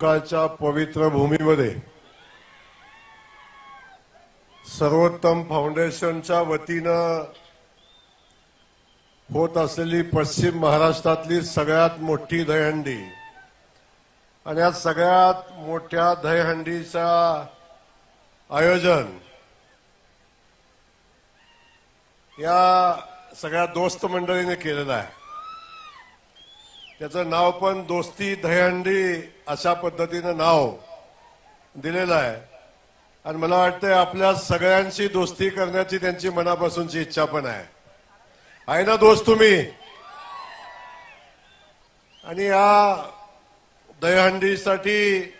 काळच्या पवित्र भूमीमध्ये सर्वोत्तम फाउंडेशनच्या वतीनं होत असलेली पश्चिम महाराष्ट्रातली सगळ्यात मोठी दहीहंडी आणि या सगळ्यात मोठ्या दहीहंडीचा आयोजन या सगळ्या दोस्त मंडळीने केलेलं आहे. त्याचं नाव पण दोस्ती दहंडी अशा पद्धतीनं नाव दिलेलं आहे. आणि मला वाटतं आपल्या सगळ्यांशी दोस्ती करण्याची त्यांची मनापासूनची इच्छा पण आहे. आहे ना दोस्त तुम्ही? आणि या दहंडीसाठी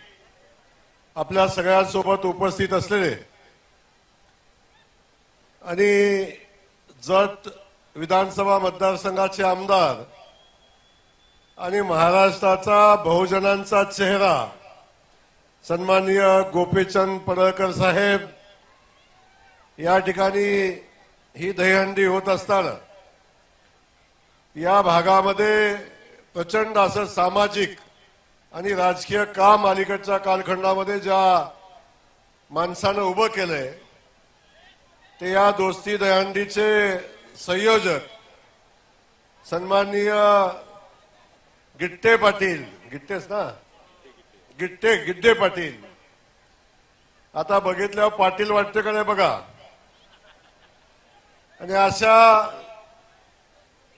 आपल्या सगळ्यांसोबत उपस्थित असलेले आणि जत विधानसभा मतदारसंघाचे आमदार आणि महाराष्ट्राचा बहुजनांचा चेहरा सन्माननीय गोपीचंद पडळकर साहेब या ठिकाणी ही दहीहंडी होत असताना या भागामध्ये प्रचंड असं सामाजिक आणि राजकीय काम अलीकडच्या कालखंडामध्ये ज्या माणसानं उभं केलंय ते या दोस्ती दहीहंडीचे संयोजक सन्माननीय गिट्टे पाटील. गिट्टेच ना? गिट्टे गिड्डे पाटील. आता बघितल्यावर पाटील वाटतं का नाही बघा? आणि अशा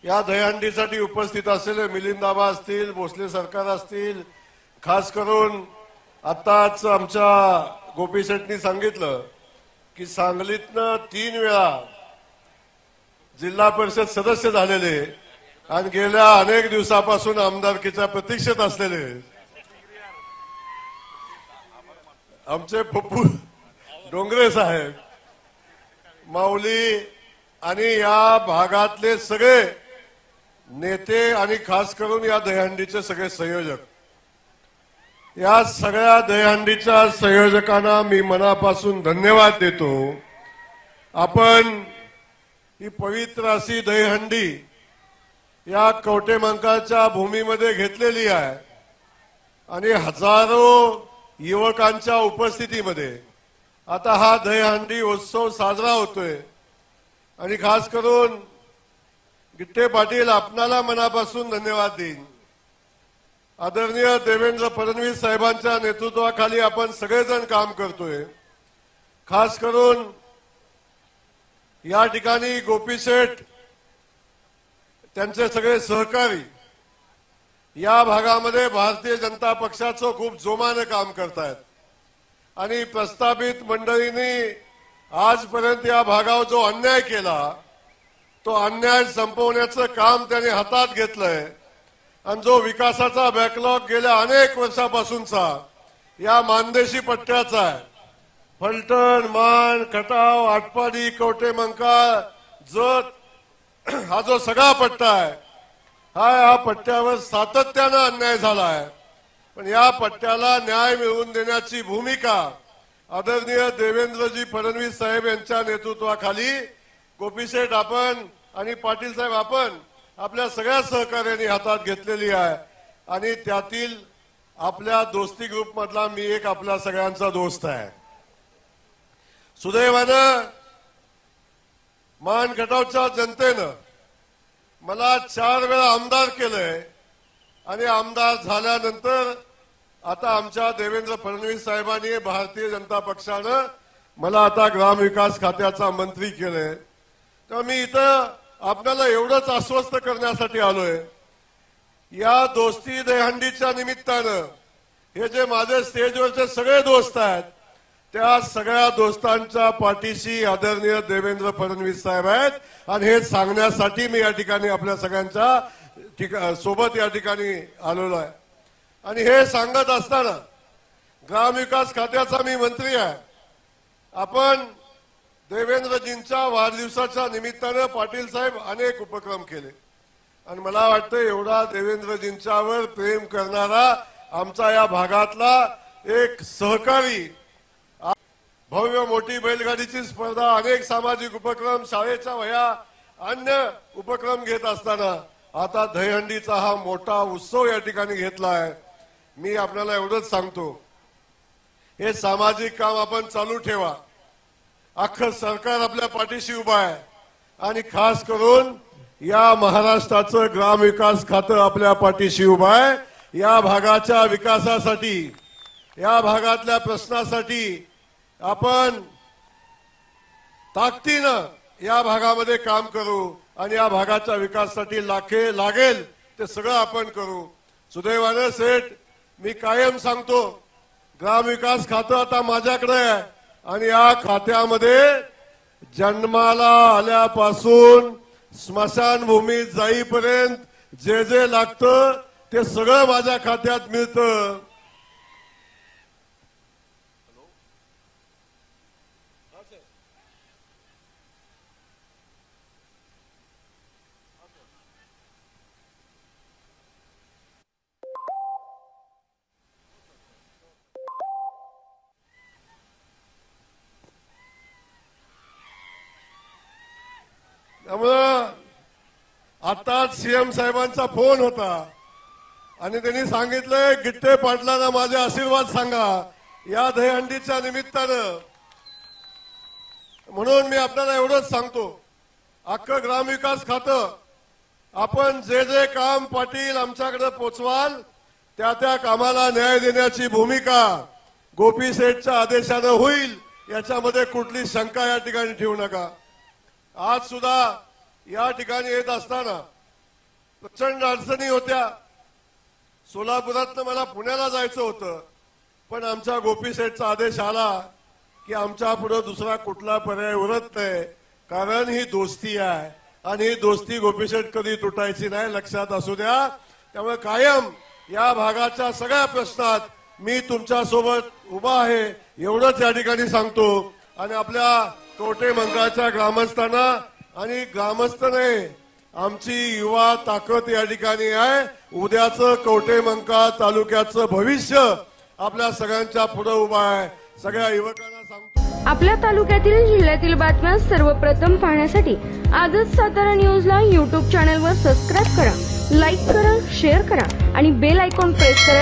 या दहीहंडीसाठी उपस्थित असलेले मिलिंदाबा असतील भोसले सरकार असतील खास करून आताच आमच्या गोपी शेटनी सांगितलं की सांगलीतनं तीन वेळा जिल्हा परिषद सदस्य झालेले आणि गेल्या अनेक दिवसापासून आमदारकीच्या प्रतीक्षेत असलेले आमचे पप्पू डोंगरे साहेब माऊली आणि या भागातले सगळे नेते आणि खास करून या दहीहंडीचे सगळे संयोजक. या सगळ्या दहीहंडीच्या संयोजकांना मी मनापासून धन्यवाद देतो. आपण ही पवित्र अशी दहीहंडी या कवटेमंकाच्या भूमीमध्ये घेतलेली आहे. आणि हजारो युवकांच्या उपस्थितीमध्ये आता हा दहीहंडी उत्सव साजरा होतोय. आणि खास करून गिट्टे पाटील आपणाला मनापासून धन्यवाद देईन. आदरणीय देवेंद्र फडणवीस साहेबांच्या नेतृत्वाखाली आपण सगळेजण काम करतोय. खास करून या ठिकाणी गोपी शेठ त्यांचे सगळे सहकारी. या भागामध्ये भारतीय जनता पक्षाचं खूप जोमानं काम करतायत. आणि प्रस्थापित मंडळींनी आजपर्यंत या भागावर जो अन्याय केला तो अन्याय संपवण्याचं काम त्यांनी हातात घेतलंय. आणि जो विकासाचा बॅकलॉग गेल्या अनेक वर्षापासूनचा या मानदेशी पट्ट्याचा आहे. फलटण मान खटाव आटपाडी कवटेमंका जत हा जो सगळा पट्टा आहे हा या पट्ट्यावर सातत्यानं अन्याय झाला आहे. पण या पट्ट्याला न्याय मिळवून देण्याची भूमिका आदरणीय देवेंद्रजी फडणवीस साहेब यांच्या नेतृत्वाखाली गोपीशेठ आपण आणि पाटील साहेब आपण आपल्या सगळ्या सहकार्यांनी हातात घेतलेली आहे. आणि त्यातील आपल्या दोस्ती ग्रुप मधला मी एक आपल्या सगळ्यांचा दोस्त आहे. सुदैवानं मान खटावच्या जनतेनं मला चार वेळा आमदार केलंय. आणि आमदार झाल्यानंतर आता आमच्या देवेंद्र फडणवीस साहेबांनी भारतीय जनता पक्षानं मला आता ग्रामविकास खात्याचा मंत्री केलंय. तर मी इथं आपल्याला एवढंच आश्वस्त करण्यासाठी आलोय. या दोस्ती दहंडीच्या निमित्तानं हे जे माझे स्टेजवरचे सगळे दोस्त आहेत त्या सगळ्या दोस्तांच्या पाठीशी आदरणीय देवेंद्र फडणवीस साहेब आहेत. आणि हे सांगण्यासाठी मी या ठिकाणी आपल्या सगळ्यांच्या ठिका- सोबत या ठिकाणी आलेलो आहे. आणि हे सांगत असताना ग्रामविकास खात्याचा मी मंत्री आहे. आपण देवेंद्रजींच्या वाढदिवसाच्या निमित्तानं पाटील साहेब अनेक उपक्रम केले. आणि मला वाटतं एवढा देवेंद्रजींच्यावर प्रेम करणारा आमचा या भागातला एक सहकारी भव्य मोठी बैलगाडीची स्पर्धा अनेक सामाजिक उपक्रम शाळेच्या वह्या अन्य उपक्रम घेत असताना आता दहीहंडीचा हा मोठा उत्सव या ठिकाणी घेतला आहे मी आपल्याला एवढंच सांगतो. हे सामाजिक काम आपण चालू ठेवा. अख्खं सरकार आपल्या पाठीशी उभा आहे. आणि खास करून या महाराष्ट्राचं ग्रामविकास खातं आपल्या पाठीशी उभं आहे. या भागाच्या विकासासाठी या भागातल्या प्रश्नासाठी आपण ताकदीनं या भागामध्ये काम करू आणि या भागाच्या विकासासाठी लाखे लागेल ते सगळं आपण करू. सुदैवानं सेठ मी कायम सांगतो ग्रामविकास खातं आता माझ्याकडे आहे आणि या खात्यामध्ये जन्माला आल्यापासून स्मशानभूमीत जाईपर्यंत जे जे लागतं ते सगळं माझ्या खात्यात मिळतं. त्यामुळं आताच सीएम साहेबांचा फोन होता. आणि त्यांनी सांगितलंय गिट्टे पाटलांना माझे आशीर्वाद सांगा. या दहीहंडीच्या निमित्तानं. म्हणून मी आपल्याला एवढंच सांगतो. अख्खं ग्रामविकास खातं. आपण जे जे काम पाटील आमच्याकडे पोचवाल त्या त्या कामाला न्याय देण्याची भूमिका गोपी सेठच्या आदेशानं होईल याच्यामध्ये कुठली शंका या ठिकाणी ठेवू नका. आज सुद्धा या ठिकाणी येत असताना प्रचंड अडचणी होत्या. सोलापुरातनं मला पुण्याला जायचं होतं पण आमच्या गोपी सेठचा आदेश आला की आमच्या पुढे दुसरा कुठला पर्याय उरत नाही कारण ही दोस्ती आहे आणि ही दोस्ती गोपीशेठ कधी तुटायची नाही लक्षात असू द्या. त्यामुळे कायम या भागाच्या सगळ्या प्रश्नात मी तुमच्यासोबत उभा आहे एवढंच या ठिकाणी सांगतो. आणि आपल्या तोटे मंगळाच्या ग्रामस्थांना आणि ग्रामस्थ नाही आमची युवा ताकद या ठिकाणी आहे. उद्याचं कवटे मंका तालुक्याचं भविष्य आपल्या सगळ्यांच्या पुढे उभं आहे. सगळ्या युवकांना सांगतो. आपल्या तालुक्यातील जिल्ह्यातील बातम्या सर्वप्रथम पाहण्यासाठी आजच सातारा न्यूजला यूट्यूब चॅनलवर सबस्क्राईब करा लाईक करा शेअर करा आणि बेल आयकॉन प्रेस करायला